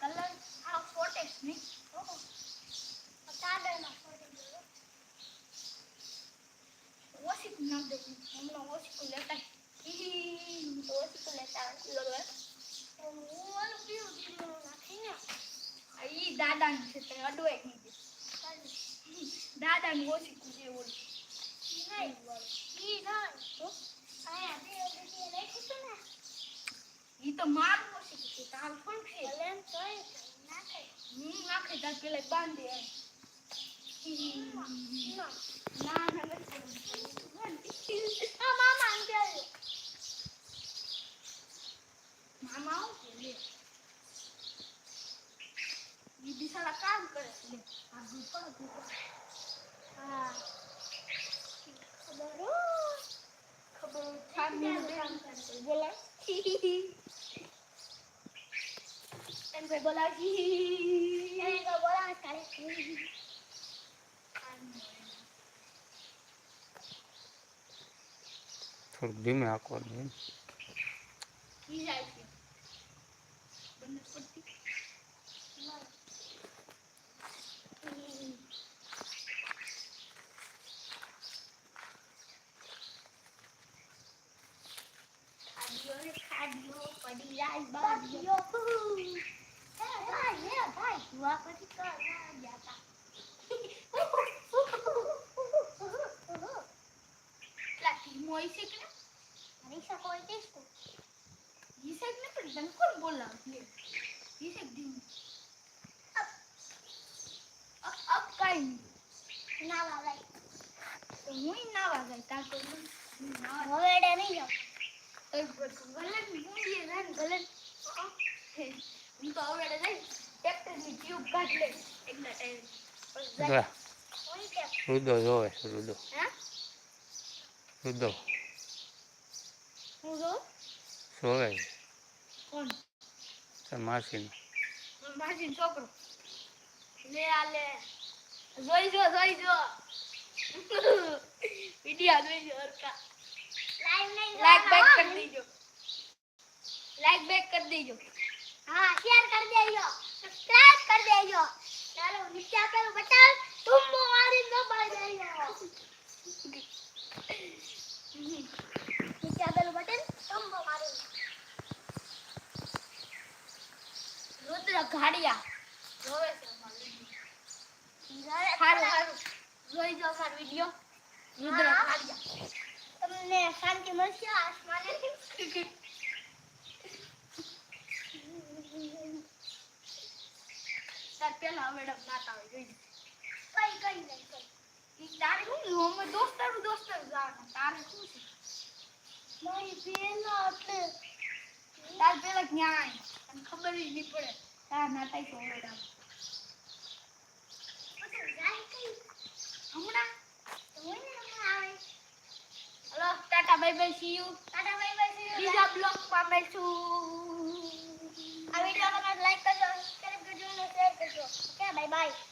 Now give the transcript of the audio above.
Colour આ છે નહીં ઓછી નામ દે હમણાં ઓછી લેતા ઈ દાદાનું છે તે અડવાય નહીં દે દાદાનું ઓછી કુજે ઓલી ઈ તો મારું ઓછી કુજે તાર પણ છે હું નાખે તાર પેલા બાંધે એમ. ના ના નથી મામા આવું કે લે ઈ બિચારા કામ કરે લે આ દૂધ પડો દૂધ ખબર ખામી કામ કરે બોલા એમ ભાઈ બોલા થોડુંક ધીમે આંકવાનું એમ. ઈ જાય છે. બંને પડતી ખાડીઓ રે ખાડીઓ પડી જાય બાડીઓ હુઆ પછી કરવા જાતા પેલા ટીમો હોય છે હું તો આવડે જાય ટ્રેક્ટરની ટ્યુબ કાઢ લે ટાઈમ રુદો જોવે રુદો. રુદો. હું જો જોવે. કોણ? માસીનો. માસી છોકરો. લે આ લે. જોઈ જો જોઈ જો. વિડિયા જોઈ જો હરકા લાઈક બેક કરી દેજો લાઈક બેક કરી દેજો. હા શેર કરી દેજો. સબસ્ક્રાઇબ કરી દેજો. ચાલો નીચે આપેલું બટન તુમ્બો મારી દબાઈ દેજો નીચે આપેલું બટન તુમ્બો મારી. રુદ્ર ઘાડિયા. જોવે છે સારું સારું સારું જોઈ જો અમારો વિડિયો. રુદ્ર. ઘાડિયા. તમને શાંતિ મળશે આસમાને તાર મેડમ નાતા હોય જોઈ કઈ કઈ નહીં કઈ. તારે શું અમે દોસ્તારું દોસ્તારું જવાનું. તારે શું છે? મારી બેન એટલે તાર પેલા ક્યાં તને ખબર જ નહીં પડે. તાર નાતા છે મેડમ? કઈ? હમણાં? તો ને હમણાં આવે. Hello tata bye bye see you tata bye bye see you. બીજા બ્લોગમાં મળશું. આ વીડિયો